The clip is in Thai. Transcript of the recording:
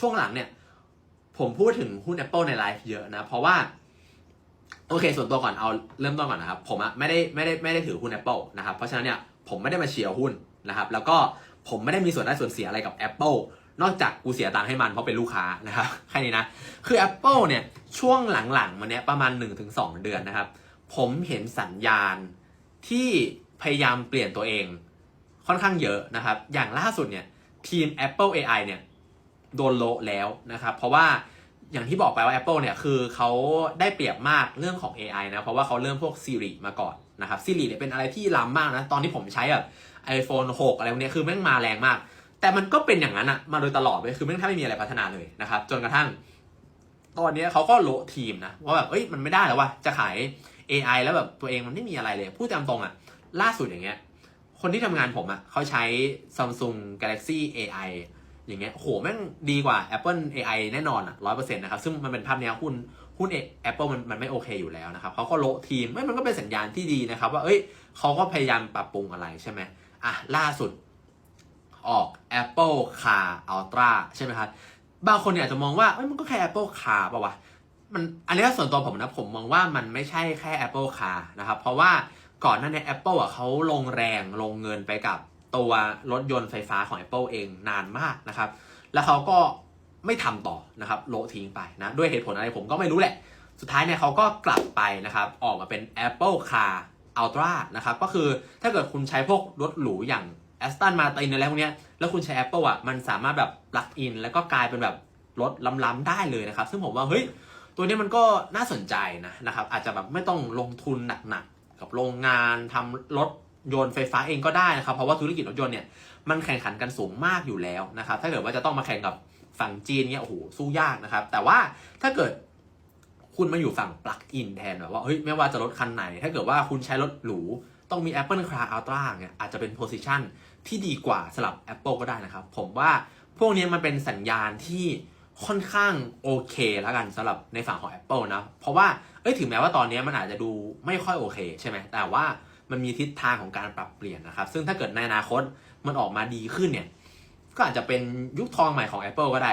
ช่วงหลังเนี่ย ผมพูดถึงหุ้น Apple ในไลฟ์เยอะนะ เพราะว่า โอเค ส่วนตัวก่อนเอาเริ่มต้นก่อนนะครับ ผมอะไม่ได้ไม่ได้ไม่ได้ถือหุ้น Apple นะครับ เพราะฉะนั้นเนี่ยผมไม่ได้มาเชียร์หุ้นนะครับ แล้วก็ผมไม่ได้มีส่วนได้ส่วนเสียอะไรกับ Apple นอกจากกูเสียตังค์ให้มันเพราะเป็นลูกค้านะครับแค่นี้นะ คือ Apple เนี่ยช่วงหลังๆมาเนี้ยประมาณ 1-2 เดือนนะครับ ผมเห็นสัญญาณที่พยายามเปลี่ยนตัวเอง ค่อนข้างเยอะนะครับ อย่างล่าสุดเนี่ยทีม Apple AI เนี่ย โดนโละแล้วนะครับเพราะว่าอย่างที่บอกไปว่า Apple เนี่ยคือเขาได้เปรียบมากเรื่องของ AI นะเพราะว่าเขาเริ่มพวก Siri มาก่อนนะครับ Siri เนี่ยเป็นอะไรที่ล้ำมากนะตอนที่ผมใช้แบบ iPhone 6 อะไรพวกเนี้ยคือแม่งมาแรงมาก แต่มันก็เป็นอย่างนั้นอะมาโดยตลอดเลยคือแม่งแทบไม่มีอะไรพัฒนาเลยนะครับจนกระทั่ง ตอนนี้เขาก็โลทีมนะว่าแบบเอ้ยมันไม่ได้แล้วว่ะจะขาย AI แล้วแบบตัวเองมันไม่มีอะไรเลยพูดตามตรงอะล่าสุดอย่างเงี้ยคนที่ทำงานผมอะเขาใช้ Samsung Galaxy AI อย่างเงี้ยโหแม่งดีกว่า Apple AI แน่นอนอะร้อยเปอร์เซ็นต์นะครับ ซึ่งมันเป็นภาพเนี้ยหุ้นหุ้น Apple มันมันไม่โอเคอยู่แล้วนะครับเขาก็โละทีมไม่มันก็เป็นสัญญาณที่ดีนะครับ ว่าเอ้ยเขาก็พยายามปรับปรุงอะไรใช่ไหมอะ ล่าสุดออก Apple Car Ultra ใช่ไหมครับ บางคนเนี่ยอาจจะมองว่าเอ้ยมันก็แค่ Apple Car ป่าวะมันอันนี้ส่วนตัวผมนะ ผมมองว่ามันไม่ใช่แค่ Apple Car นะครับ เพราะว่าก่อนหน้านี้ Apple อะเขาลงแรงลงเงินไปกับ ตัวรถยนต์ไฟฟ้าของ Apple เองนานมากนะครับ แล้วเขาก็ไม่ทำต่อนะครับโลทิ้งไปนะ ด้วยเหตุผลอะไรผมก็ไม่รู้แหละ สุดท้ายเนี่ยเขาก็กลับไปนะครับ ออกมาเป็น Apple Car Ultra นะครับ ก็คือถ้าเกิดคุณใช้พวกรถหรูอย่าง Aston Martin อะไรพวกเนี้ยแล้วคุณใช้ Apple อะมันสามารถแบบ plug in แล้วก็กลายเป็นแบบรถล้ำๆได้เลยนะครับ ซึ่งผมว่าเฮ้ยตัวนี้มันก็น่าสนใจนะนะครับ อาจจะแบบไม่ต้องลงทุนหนักๆกับโรงงานทำรถ ยนต์ไฟฟ้าเองก็ได้นะครับ เพราะว่าธุรกิจรถยนต์เนี่ยมันแข่งขันกันสูงมากอยู่แล้วนะครับ ถ้าเกิดว่าจะต้องมาแข่งกับฝั่งจีนเนี่ยโอ้โหสู้ยากนะครับ แต่ว่าถ้าเกิดคุณมาอยู่ฝั่งปลั๊กอินแทนแบบว่าเฮ้ยไม่ว่าจะรถคันไหน ถ้าเกิดว่าคุณใช้รถหรูต้องมี Apple Car Ultra เนี่ยอาจจะเป็นโพซิชันที่ดีกว่าสำหรับ Apple ก็ได้นะครับ ผมว่าพวกนี้มันเป็นสัญญาณที่ค่อนข้างโอเคแล้วกันสำหรับในฝั่งของ Apple นะ เพราะว่าเอ้ยถึงแม้ว่าตอนนี้มันอาจจะดูไม่ค่อยโอเค ใช่ไหมแต่ว่า มันมีทิศทางของการปรับเปลี่ยนนะครับ ซึ่งถ้าเกิดในอนาคตมันออกมาดีขึ้นเนี่ย ก็อาจจะเป็นยุคทองใหม่ของ Apple ก็ได้